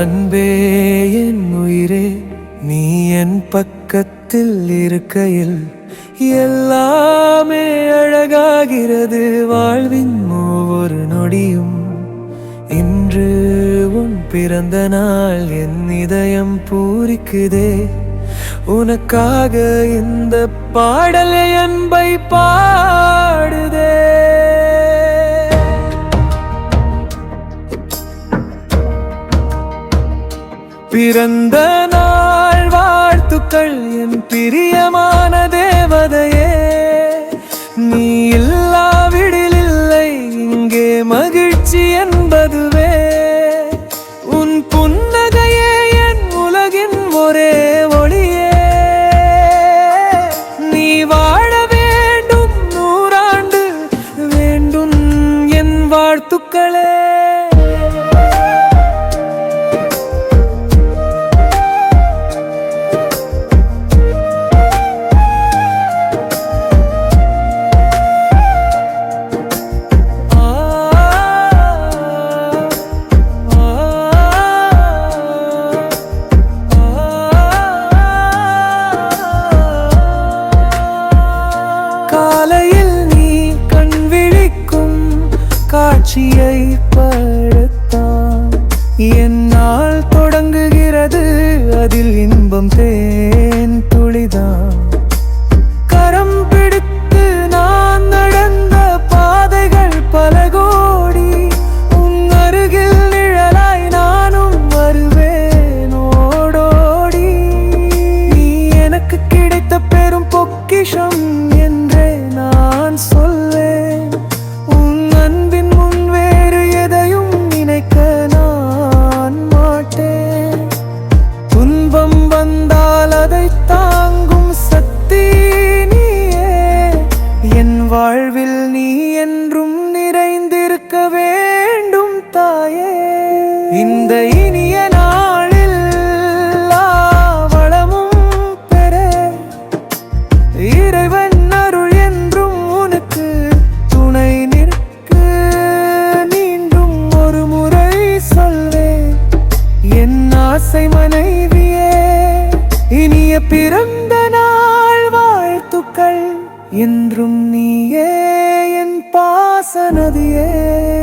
அன்பே என் உயிரே நீ என் பக்கத்தில் இருக்கையில் எல்லாமே அழகாகிறது. வாழ்வின் ஒவ்வொரு நொடியும் இன்று உன் பிறந்த நாள் என் இதயம் பூரிக்குதே. உனக்காக இந்த பாடலை அன்பை பாடு. பிறந்த நாள் வாழ்த்துக்கள் என் பிரியமான தேவதையே. நீ இல்லாவிடில் இல்லை இங்கே மகிழ்ச்சி என்பதுவே. உன் புன்னகையே என் உலகின் ஒரே ஒளியே. நீ வாழ வேண்டும் நூறாண்டு வேண்டும் என் வாழ்த்துக்களே. காட்சியை படுத்தான். என்னால் தொடங்குகிறது அதில் இன்பம் தேன் துளிதான். கரம் பிடித்து நான் நடந்த பாதைகள் பல கோடி. உன் அருகில் நிழலாய் நானும் வருவேன் ஓடோடி. நீ எனக்கு கிடைத்த பெரும் பொக்கிஷம் soy பிறந்த நாள் வாழ்த்துக்கள். என்றும் நீயே என் பாசனதியே